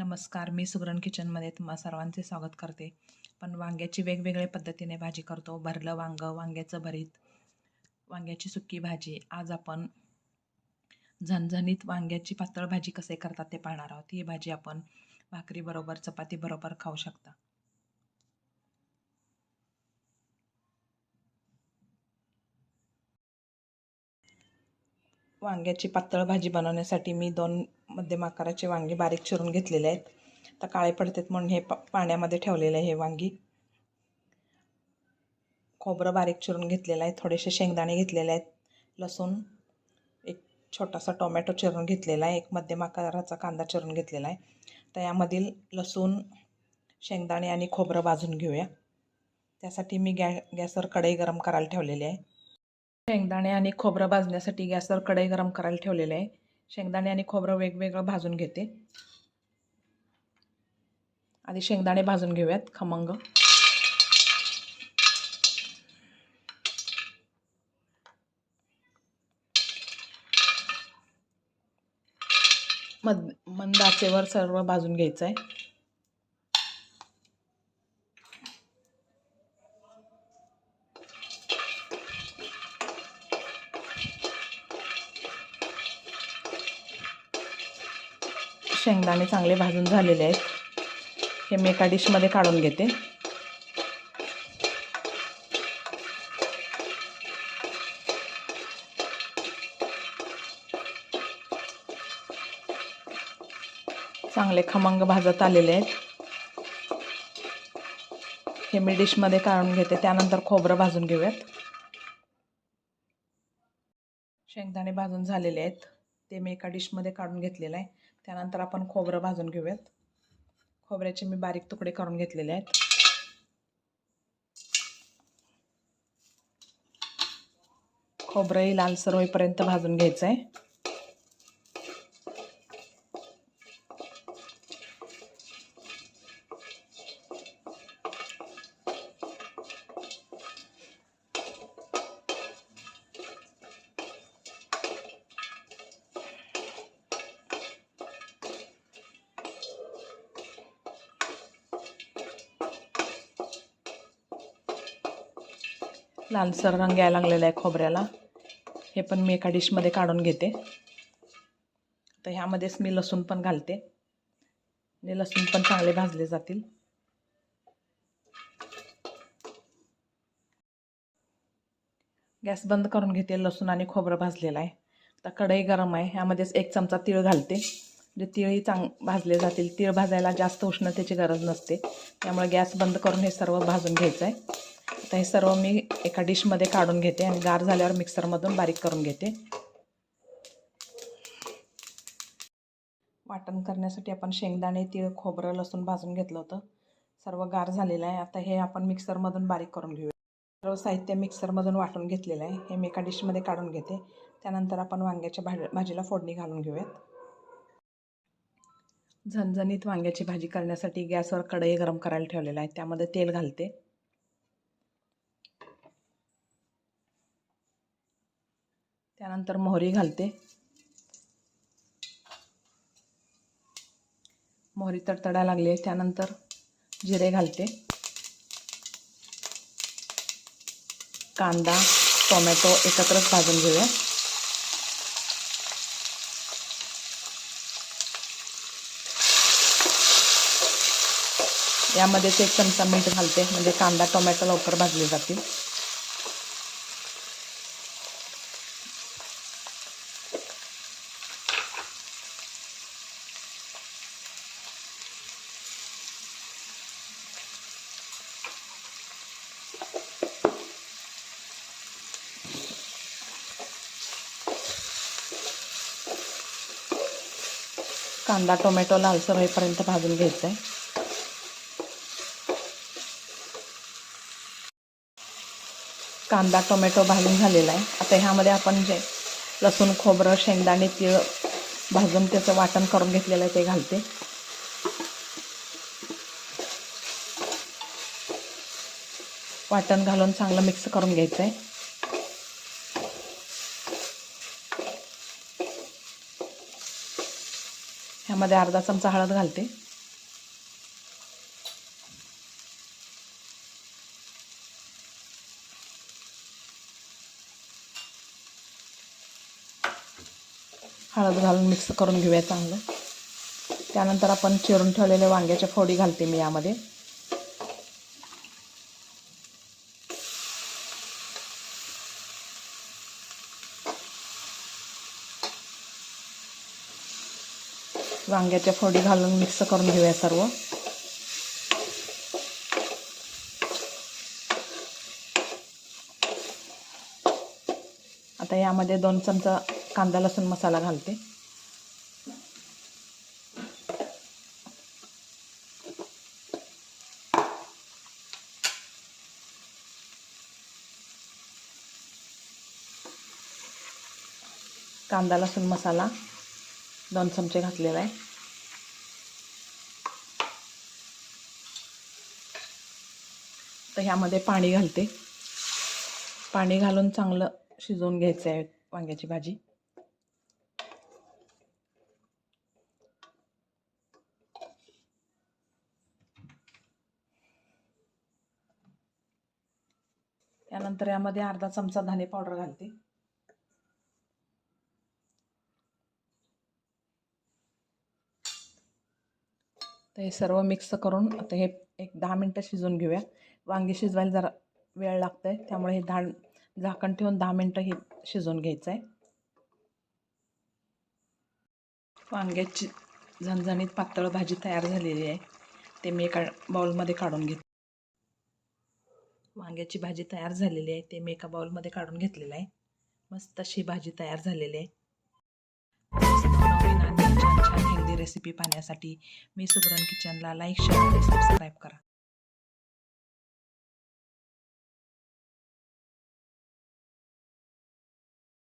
नमस्कार मी सुगरण किचनमध्ये तुम्हा सर्वांचे स्वागत करते. पण वांग्याची वेगवेगळ्या पद्धतीने भाजी करतो. भरलं वांगं वांग्याचं भरीत वांग्याची सुक्की भाजी. आज आपण झणझणीत वांग्याची पातळ भाजी कसे करतात ते पाहणार आहोत. ही भाजी आपण भाकरीबरोबर चपातीबरोबर खाऊ शकता. वांग्याची पातळ भाजी बनवण्यासाठी मी दोन मध्यम आकाराचे वांगे बारीक चिरून घेतलेले आहेत. तर काळे पडतात म्हणून हे पा पाण्यामध्ये ठेवलेले आहे हे वांगी. खोबरं बारीक चिरून घेतलेलं आहे. थोडेसे शेंगदाणे घेतलेले आहेत. लसूण एक छोटासा टोमॅटो चिरून घेतलेला आहे. एक मध्यम आकाराचा कांदा चिरून घेतलेला आहे. तर यामधील लसूण शेंगदाणे आणि खोबरं भाजून घेऊया. त्यासाठी मी गॅ गॅसवर कढई गरम करायला ठेवलेली आहे. शेंगदाणे आणि खोबरं भाजण्यासाठी गॅसवर कढई गरम करायला ठेवलेलं आहे. शेंगदाणे आणि खोबरं वेगवेगळं भाजून घेते. आधी शेंगदाणे भाजून घेऊयात खमंग. मद मंद आचेवर सर्व भाजून घ्यायचं आहे शेंगदाणे चांगले भाजून झालेले आहेत. हे मी एका डिशमध्ये काढून घेते. चांगले खमंग भाजत आलेले आहेत. हे मी डिशमध्ये काढून घेते. त्यानंतर खोबरं भाजून घेऊयात. शेंगदाणे भाजून झालेले आहेत. ते मी एका डिशमध्ये काढून घेतलेलं आहे. त्यानंतर आपण खोबरं भाजून घेऊयात. खोबऱ्याचे मी बारीक तुकडे करून घेतलेले आहेत. खोबरंही लालसर होईपर्यंत भाजून घ्यायचं आहे लालसर रंग यायला लागलेला आहे खोबऱ्याला. हे पण मी एका डिशमध्ये काढून घेते. तर ह्यामध्येच मी लसूण पण घालते. म्हणजे लसूण पण चांगले भाजले जातील. गॅस बंद करून घेते लसूण आणि खोबरं भाजलेलं आहे. आता कढई गरम आहे ह्यामध्येच एक चमचा तीळ घालते. म्हणजे तिळही चांग भाजले जातील. तीळ भाजायला जास्त उष्णतेची गरज नसते. त्यामुळे गॅस बंद करून हे सर्व भाजून घ्यायचं आहे तर हे सर्व मी एका डिशमध्ये काढून घेते आणि गार झाल्यावर मिक्सरमधून बारीक करून घेते. वाटण करण्यासाठी आपण शेंगदाणे तीळ खोबरं लसूण भाजून घेतलं होतं. सर्व गार झालेलं आहे. आता हे आपण मिक्सरमधून बारीक करून घेऊया. सर्व साहित्य मिक्सरमधून वाटून घेतलेलं आहे. हे मी एका डिशमध्ये काढून घेते. त्यानंतर आपण वांग्याच्या भाज भाजीला फोडणी घालून घेऊयात. झणझणीत वांग्याची भाजी करण्यासाठी गॅसवर कढई गरम करायला ठेवलेलं आहे. त्यामध्ये तेल घालते. त्यानंतर मोहरी घालते. मोहरी तडतडा लागली त्यानंतर जिरे घालते. कांदा, टोमॅटो एकत्रच भाजून घेऊया. यामध्येच एक चमचा मीठ घालते. म्हणजे कांदा, टोमॅटो लवकर भाजले जातील. कांदा टोमॅटो लालसर होईपर्यंत भाजून घ्यायचं आहे कांदा टोमॅटो भाजून झालेला आहे. आता ह्यामध्ये आपण जे लसूण खोबरं शेंगदाणे तीळ भाजून त्याचं वाटण करून घेतलेलं आहे ते घालते. वाटण घालून चांगलं मिक्स करून घ्यायचं आहे ह्यामध्ये अर्धा चमचा हळद घालते. हळद घालून मिक्स करून घेऊया चांगलं. त्यानंतर आपण चिरून ठेवलेल्या वांग्याच्या फोडी घालते मी यामध्ये. वांग्याच्या फोडी घालून मिक्स करून घेऊया सर्व. आता यामध्ये दोन चमचा कांदा लसूण मसाला घालते. कांदा लसूण मसाला. दोन चमचे घातलेला आहे. तर ह्यामध्ये पाणी घालते. पाणी घालून चांगलं शिजवून घ्यायचं आहे वांग्याची भाजी. त्यानंतर यामध्ये अर्धा चमचा धने पावडर घालते. तर हे सर्व मिक्स करून आता हे एक दहा मिनटं शिजवून घेऊया. वांगी शिजवायला जरा वेळ लागतं आहे त्यामुळे हे दहा झाकण ठेवून दहा मिनटं हे शिजवून घ्यायचं आहे वांग्याची झणझणीत पातळ भाजी तयार झालेली आहे. ते मी एका बाउलमध्ये काढून घेत वांग्याची भाजी तयार झालेली आहे ते मी एका बाउलमध्ये काढून घेतलेलं आहे. मस्त अशी भाजी तयार झालेली आहे. रेसिपी पाहण्यासाठी मी सुगरण किचनला लाईक शेअर आणि सबस्क्राईब करा.